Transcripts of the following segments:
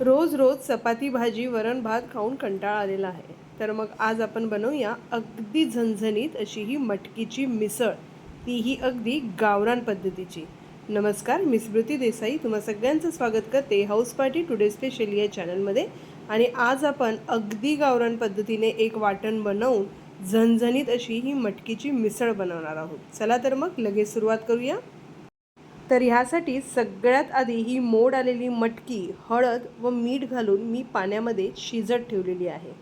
रोज रोज चपाती भाजी वरण भात खाऊन कंटाळा आलेला आहे. तर मग आज आपण बनवूया अगदी झणझणीत अशी ही मटकीची मिसळ. तीही अगदी गावरान पद्धतीची. नमस्कार मी स्मृती देसाई. तुम्हा सगळ्यांचं स्वागत करते हाऊस पार्टी टुडे स्पेशल या चॅनलमध्ये आणि आज आपण अगदी गावरान पद्धतीने एक वाटण बनवून झणझणीत अशी ही मटकीची मिसळ बनवणार आहोत. चला तर मग लगेच सुरुवात करूया. तर ह्यासाठी सगळ्यात आधी ही मोड आलेली मटकी हळद व मीठ घालून मी पाण्यामध्ये शिजत ठेवलेली आहे.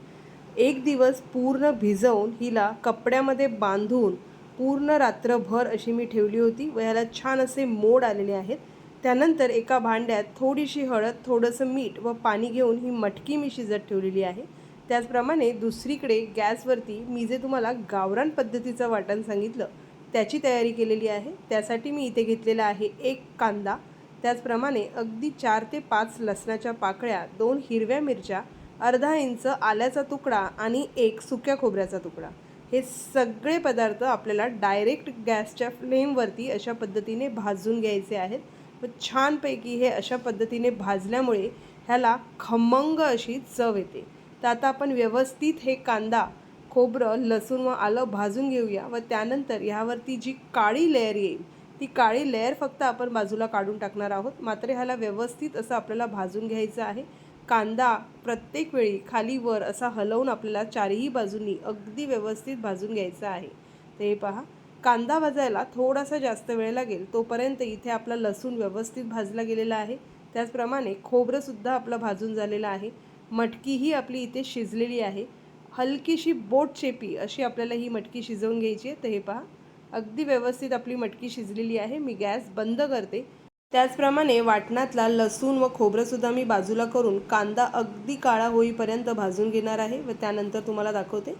एक दिवस पूर्ण भिजवून हिला कपड्यामध्ये बांधून पूर्ण रात्रभर अशी मी ठेवली होती व ह्याला छान असे मोड आलेले आहेत. त्यानंतर एका भांड्यात थोडीशी हळद थोडंसं मीठ व पाणी घेऊन ही मटकी मी शिजत ठेवलेली आहे. त्याचप्रमाणे दुसरीकडे गॅसवरती मी जे तुम्हाला गावरान पद्धतीचं वाटण सांगितलं त्याची तयारी केलेली आहे. त्यासाठी मी इथे घेतलेला आहे एक कांदा. त्याचप्रमाणे अगदी चार ते पाच लसणाच्या पाकळ्या दोन हिरव्या मिरच्या अर्धा इंच आल्याचा तुकडा आणि एक सुक्या खोबऱ्याचा तुकडा. हे सगळे पदार्थ आपल्याला डायरेक्ट गॅसच्या फ्लेमवरती अशा पद्धतीने भाजून घ्यायचे आहेत. व छानपैकी हे अशा पद्धतीने भाजल्यामुळे ह्याला खमंग अशी चव येते. तर आता आपण व्यवस्थित हे कांदा खोबरं लसूण व आलं भाजून घेऊया व त्यानंतर ह्यावरती जी काळी लेअर येईल ती काळी लेअर फक्त आपण बाजूला काढून टाकणार आहोत. मात्र ह्याला व्यवस्थित असं आपल्याला भाजून घ्यायचं आहे. कांदा प्रत्येक वेळी खाली वर असा हलवून आपल्याला चारही बाजूंनी अगदी व्यवस्थित भाजून घ्यायचं आहे. ते पहा कांदा भाजायला थोडासा जास्त वेळ लागेल तोपर्यंत इथे आपला लसूण व्यवस्थित भाजला गेलेला आहे. त्याचप्रमाणे खोबरंसुद्धा आपलं भाजून झालेलं आहे. मटकीही आपली इथे शिजलेली आहे. हलकीशी बोट चेपी अशी आपल्याला ही मटकी शिजवून घ्यायची आहे. तर हे पहा अगदी व्यवस्थित आपली मटकी शिजलेली आहे. मी गॅस बंद करते. त्याचप्रमाणे वाटणातला लसूण व खोबरंसुद्धा मी बाजूला करून कांदा अगदी काळा होईपर्यंत भाजून घेणार आहे व त्यानंतर तुम्हाला दाखवते.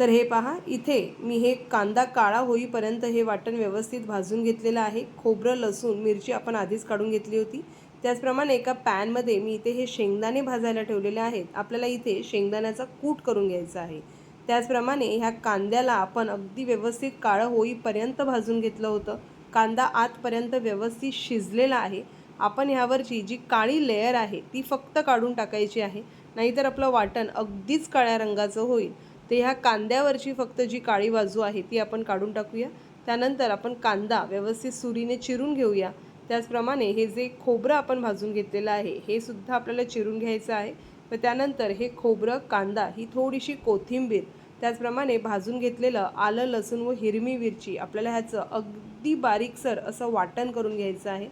तर हे पहा इथे मी हे कांदा काळा होईपर्यंत हे वाटण व्यवस्थित भाजून घेतलेलं आहे. खोबरं लसूण मिरची आपण आधीच काढून घेतली होती. त्याचप्रमाणे एका पॅनमध्ये मी इथे हे शेंगदाणे भाजायला ठेवलेले आहेत. आपल्याला इथे शेंगदाण्याचा कूट करून घ्यायचा आहे. त्याचप्रमाणे ह्या कांद्याला आपण अगदी व्यवस्थित काळं होईपर्यंत भाजून घेतलं होतं. कांदा आतपर्यंत व्यवस्थित शिजलेला आहे. आपण ह्यावरची जी काळी लेयर आहे ती फक्त काढून टाकायची आहे. नाहीतर आपलं वाटण अगदीच काळ्या रंगाचं होईल. तर ह्या कांद्यावरची फक्त जी काळी बाजू आहे ती आपण काढून टाकूया. त्यानंतर आपण कांदा व्यवस्थित सुरीने चिरून घेऊया. त्याचप्रमाणे हे जे खोबरं आपण भाजून घेतलेलं आहे हे सुद्धा आपल्याला चिरून घ्यायचं आहे. व त्यानंतर हे खोबरं कांदा ही थोडीशी कोथिंबीर त्याचप्रमाणे भाजून घेतलेलं आलं लसूण व हिरवी मिरची आपल्याला ह्याचं अगदी बारीकसर असं वाटण करून घ्यायचं आहे.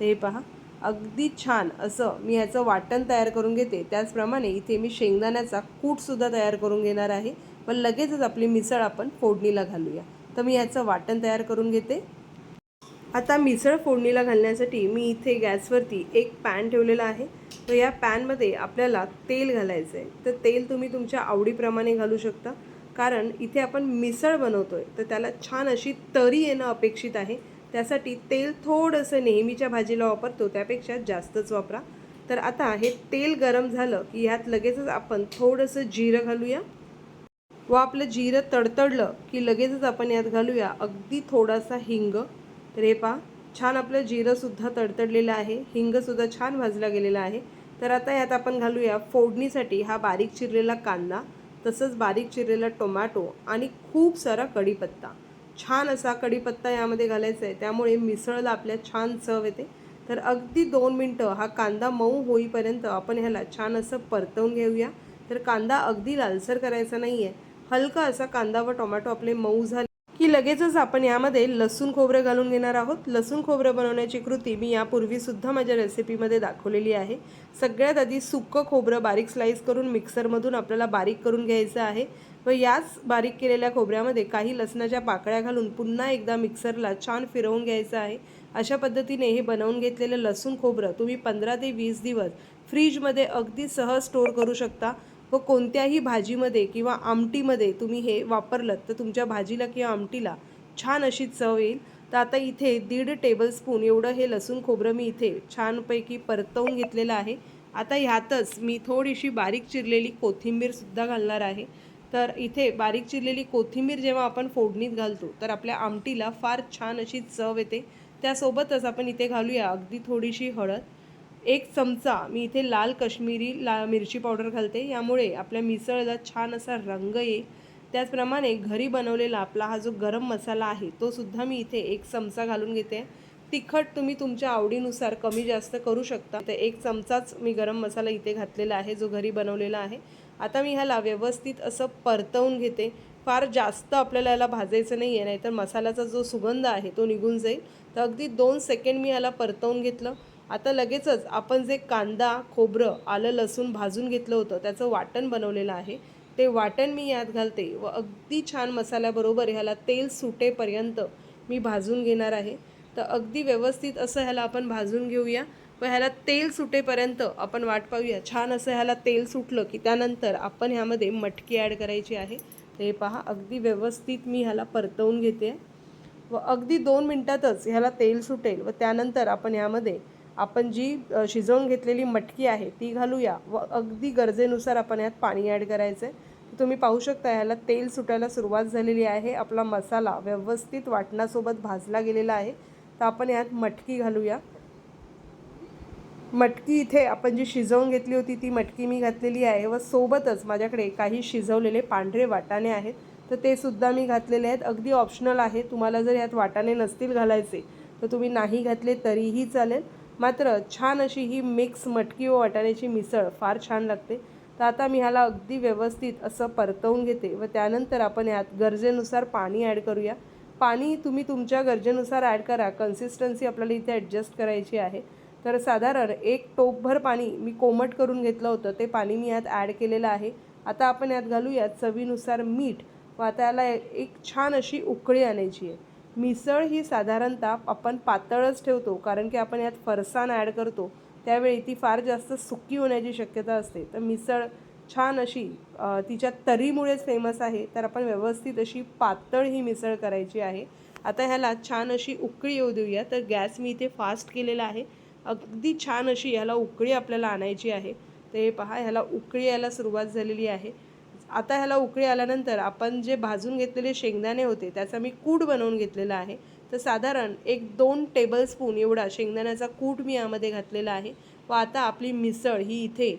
तर हे पहा अगदी छान असं मी ह्याचं वाटण तयार करून घेते. त्याचप्रमाणे इथे मी शेंगदाण्याचा कूटसुद्धा तयार करून घेणार आहे. व लगेचच आपली मिसळ आपण फोडणीला घालूया. तर मी ह्याचं वाटण तयार करून घेते. आता मिसळ फोडणीला घालण्यासाठी मी इथे गॅसवरती एक पॅन ठेवलेला आहे. तर या पॅनमध्ये आपल्याला तेल घालायचं आहे तर तेल तुम्ही तुमच्या आवडीप्रमाणे घालू शकता. कारण इथे आपण मिसळ बनवतो आहे तर त्याला छान अशी तरी येणं अपेक्षित आहे. त्यासाठी तेल थोडंसं नेहमीच्या भाजीला वापरतो. त्यापेक्षा जास्तच वापरा. तर आता हे तेल गरम झालं की ह्यात लगेचच आपण थोडंसं जिरं घालूया. व आपलं जिरं तडतडलं की लगेचच आपण यात घालूया. अगदी थोडासा हिंग. तर हे पहा छान आपलं जिरंसुद्धा तडतडलेलं आहे हिंगसुद्धा छान भाजला गेलेला आहे. तर आता यात आपण घालूया फोडणीसाठी हा बारीक चिरलेला कांदा तसंच बारीक चिरलेला टोमॅटो आणि खूप सारा कढीपत्ता. छान असा कढीपत्ता यामध्ये घालायचा आहे त्यामुळे मिसळला आपल्या छान चव येते. तर अगदी दोन मिनटं हा कांदा मऊ होईपर्यंत आपण ह्याला छान असं परतवून घेऊया. तर कांदा अगदी लालसर करायचा नाही आहे हलका असा कांदा व टोमॅटो आपले मऊ झाले की लगेचच आपण यामध्ये लसूण खोबरं घालून घेणार आहोत. लसूण खोबरं बनवण्याची कृती मी यापूर्वीसुद्धा माझ्या रेसिपीमध्ये दाखवलेली आहे. सगळ्यात आधी सुक्कं खोबरं बारीक स्लाईस करून मिक्सरमधून आपल्याला बारीक करून घ्यायचं आहे व याच बारीक केलेल्या खोबऱ्यामध्ये काही लसणाच्या पाकळ्या घालून पुन्हा एकदा मिक्सरला छान फिरवून घ्यायचं आहे. अशा पद्धतीने हे बनवून घेतलेलं लसूण खोबरं तुम्ही पंधरा ते वीस दिवस फ्रीजमध्ये अगदी सहज स्टोअर करू शकता. व कोणत्याही भाजीमध्ये किंवा आमटीमध्ये तुम्ही हे वापरलं तर तुमच्या भाजीला किंवा आमटीला छान अशी चव येईल. तर आता इथे दीड टेबलस्पून एवढं हे लसूण खोबरं मी इथे छानपैकी परतवून घेतलेलं आहे. आता ह्यातच मी थोडीशी बारीक चिरलेली कोथिंबीरसुद्धा घालणार आहे. तर इथे बारीक चिरलेली कोथिंबीर जेव्हा आपण फोडणीत घालतो तर आपल्या आमटीला फार छान अशी चव येते. त्यासोबतच आपण इथे घालूया अगदी थोडीशी हळद. एक चमचा मी इथे लाल कश्मीरी ला मिरची पावडर घालते. यामुळे आपल्या मिसळला छान असा रंग येईल. त्याचप्रमाणे घरी बनवलेला आपला हा जो गरम मसाला आहे तो सुद्धा मी इथे एक चमचा घालून घेते. तिखट तुम्ही तुमच्या आवडीनुसार कमी जास्त करू शकता. तर एक चमचाच मी गरम मसाला इथे घातलेला आहे जो घरी बनवलेला आहे. आता मी ह्याला व्यवस्थित असं परतवून घेते. फार जास्त आपल्याला याला भाजायचं नाही आहे नाहीतर मसाल्याचा जो सुगंध आहे तो निघून जाईल. तर अगदी दोन सेकंड मी याला परतवून घेतलं. आता लगेचच आपण जे कांदा खोबरं आलं लसूण भाजून घेतलं होतं त्याचं वाटण बनवलेलं आहे. ते वाटण मी यात घालते व अगदी छान मसाल्याबरोबर ह्याला तेल सुटेपर्यंत मी भाजून घेणार आहे. तर अगदी व्यवस्थित असं ह्याला आपण भाजून घेऊया व ह्याला तेल सुटेपर्यंत आपण वाट पाहूया. छान असं ह्याला तेल सुटलं की त्यानंतर आपण ह्यामध्ये मटकी ॲड करायची आहे. तर हे पहा अगदी व्यवस्थित मी ह्याला परतवून घेते. व अगदी दोन मिनटातच ह्याला तेल सुटेल व त्यानंतर आपण ह्यामध्ये आपण जी शिजवून घेतलेली मटकी आहे ती घालूया. व अगदी गरजेनुसार आपण यात पाणी ॲड करायचं आहे तुम्ही पाहू शकता ह्याला तेल सुटायला सुरुवात झालेली आहे. आपला मसाला व्यवस्थित वाटणासोबत भाजला गेलेला आहे. तर आपण यात मटकी घालूया. मटकी इथे आपण जी शिजवून घेतली होती ती मटकी मी घातलेली आहे व सोबतच माझ्याकडे काही शिजवलेले पांढरे वाटाणे आहेत. तर ते सुद्धा मी घातलेले आहेत. अगदी ऑप्शनल आहे. तुम्हाला जर यात वाटाणे नसतील घालायचे तर तुम्ही नाही घातले तरीही चालेल. मात्र छान अशी ही मिक्स मटकी व वाटाण्याची मिसळ फार छान लागते. तर आता मी ह्याला अगदी व्यवस्थित असं परतवून घेते व त्यानंतर आपण यात गरजेनुसार पाणी ॲड करूया. पाणी तुम्ही तुमच्या गरजेनुसार ॲड करा. कन्सिस्टन्सी आपल्याला इथे ॲडजस्ट करायची आहे. तर साधारण एक टोपभर पाणी मी कोमट करून घेतलं होतं. ते पाणी मी यात ॲड केलेलं आहे. आता आपण यात घालूयात चवीनुसार मीठ व आता याला एक छान अशी उकळी आणायची आहे. मिसळ ही साधारणतः आपण पातळच ठेवतो कारण की आपण यात फरसाण ॲड करतो. त्यावेळी ती फार जास्त सुकी होण्याची शक्यता असते. तर मिसळ छान अशी तिच्या तरीमुळेच फेमस आहे. तर आपण व्यवस्थित अशी पातळ ही मिसळ करायची आहे. आता ह्याला छान अशी उकळी येऊ देऊया. तर गॅस मी इथे फास्ट केलेला आहे. अगदी छान अशी ह्याला उकळी आपल्याला आणायची आहे. तर हे पहा ह्याला उकळी यायला सुरुवात झालेली आहे. आता ह्याला उकळी आल्यानंतर आपण जे भाजून घेतलेले शेंगदाणे होते त्याचा मी कूट बनवून घेतलेला आहे. तर साधारण एक दोन टेबलस्पून एवढा शेंगदाण्याचा कूट मी यामध्ये घातलेला आहे. व आता आपली मिसळ ही इथे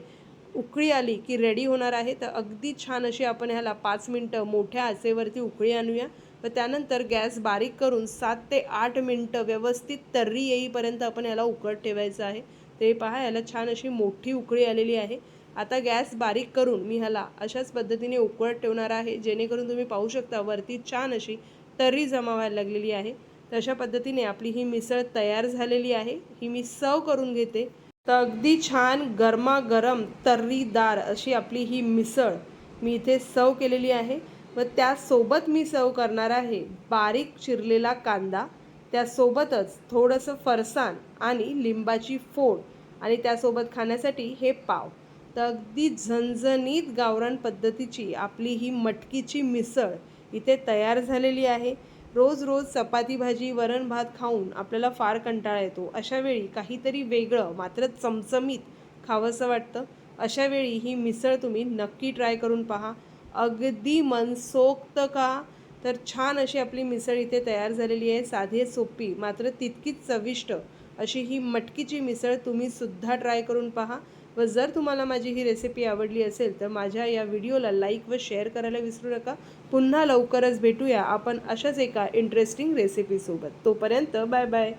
उकळी आली की रेडी होणार आहे. तर अगदी छान अशी आपण ह्याला पाच मिनटं मोठ्या आचेवरती उकळी आणूया. व त्यानंतर गॅस बारीक करून सात ते आठ मिनटं व्यवस्थित तर्री येईपर्यंत आपण ह्याला उकळत ठेवायचं आहे. ते पहा ह्याला छान अशी मोठी उकळी आलेली आहे. आता गॅस बारीक करून मी ह्याला अशाच पद्धतीने उकळत ठेवणार आहे जेणेकरून तुम्ही पाहू शकता वरती छान अशी तर्री जमा व्हायला लागलेली आहे. तशा पद्धतीने आपली ही मिसळ तयार झालेली आहे. ही मी सर्व करून घेते. तर अगदी छान गरमागरम तर्रीदार अशी आपली ही मिसळ मी इथे सर्व केलेली आहे. व त्यासोबत मी सर्व करणार आहे बारीक चिरलेला कांदा. त्यासोबतच थोडंसं फरसाण आणि लिंबाची फोड. आणि त्यासोबत खाण्यासाठी हे पाव. तर अगदी झणझणीत गावरान पद्धतीची आपली ही मटकीची मिसळ इथे तयार झालेली आहे. रोज रोज चपाती भाजी वरण भात खाऊन आपल्याला फार कंटाळा येतो. अशावेळी काहीतरी वेगळं मात्र चमचमीत खावंसं वाटतं. अशावेळी ही मिसळ तुम्ही नक्की ट्राय करून पहा. अगदी मनसोक्त का? तर छान अशी आपली मिसळ इथे तयार झालेली आहे. साधी सोपी मात्र तितकीच चविष्ट अशी ही मटकीची मिसळ तुम्ही सुद्धा ट्राय करून पहा. व जर तुम्हाला माझी ही रेसिपी आवडली असेल तर माझ्या या व्हिडिओला लाईक व शेअर करायला विसरू नका. पुन्हा लवकरच भेटूया आपण अशाच एका इंटरेस्टिंग रेसिपीसोबत तोपर्यंत बाय बाय